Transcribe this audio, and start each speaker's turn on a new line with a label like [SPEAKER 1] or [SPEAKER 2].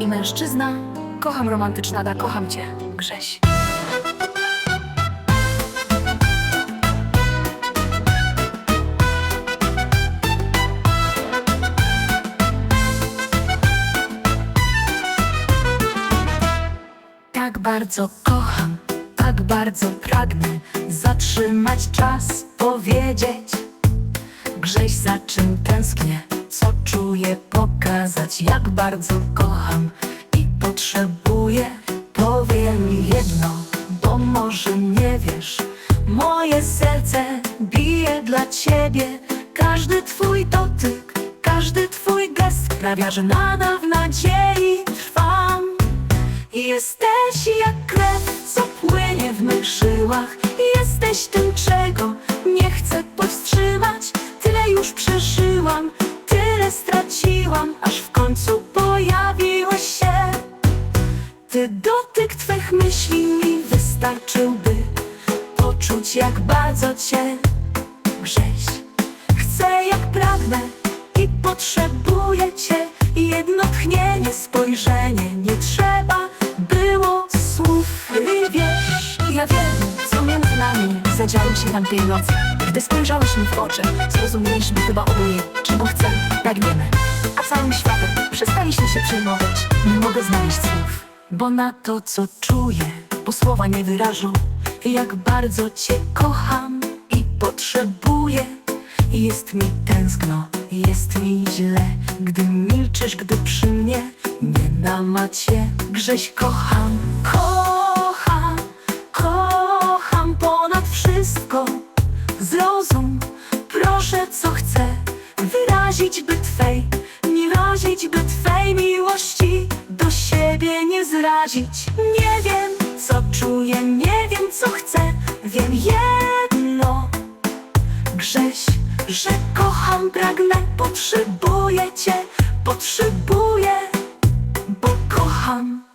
[SPEAKER 1] i mężczyzna. Kocham romantyczna, kocham cię, Grześ. Tak bardzo kocham, tak bardzo pragnę zatrzymać czas, powiedzieć Grześ za czym tęsknię, jak bardzo kocham i potrzebuję Powiem jedno, bo może nie wiesz. Moje serce bije dla ciebie Każdy twój dotyk, każdy twój gest Sprawia, że nadal w nadziei trwam. Jesteś jak krew, co płynie w mych żyłach Jesteś tym, czego Aż w końcu pojawiłeś się. Ty dotyk twych myśli mi wystarczyłby Poczuć jak bardzo cię Grześ. Chcę jak pragnę i potrzebuję cię. Jedno tchnienie, spojrzenie Nie trzeba było słów. Ty wiesz, ja wiem, co między nami Zadziało się tamtej nocy. Gdy spojrzałeś mi w oczy Zrozumieliśmy chyba oboje, czego chcemy, pragniemy całym światem. Przestaliśmy się przejmować. Nie mogę znaleźć słów Bo na to, co czuję Bo słowa nie wyrażą Jak bardzo cię kocham i potrzebuję. Jest mi tęskno, jest mi źle Gdy milczysz, gdy przy mnie Nie namacie Grześ kocham, kocham Kocham ponad wszystko. Zrozum, proszę co chcę Wyrazić by Twej Nie razić by Twej miłości Do siebie nie zrazić. Nie wiem co czuję, nie wiem co chcę. Wiem jedno. Grześ, że kocham, pragnę, potrzebuję cię, potrzebuję, bo kocham.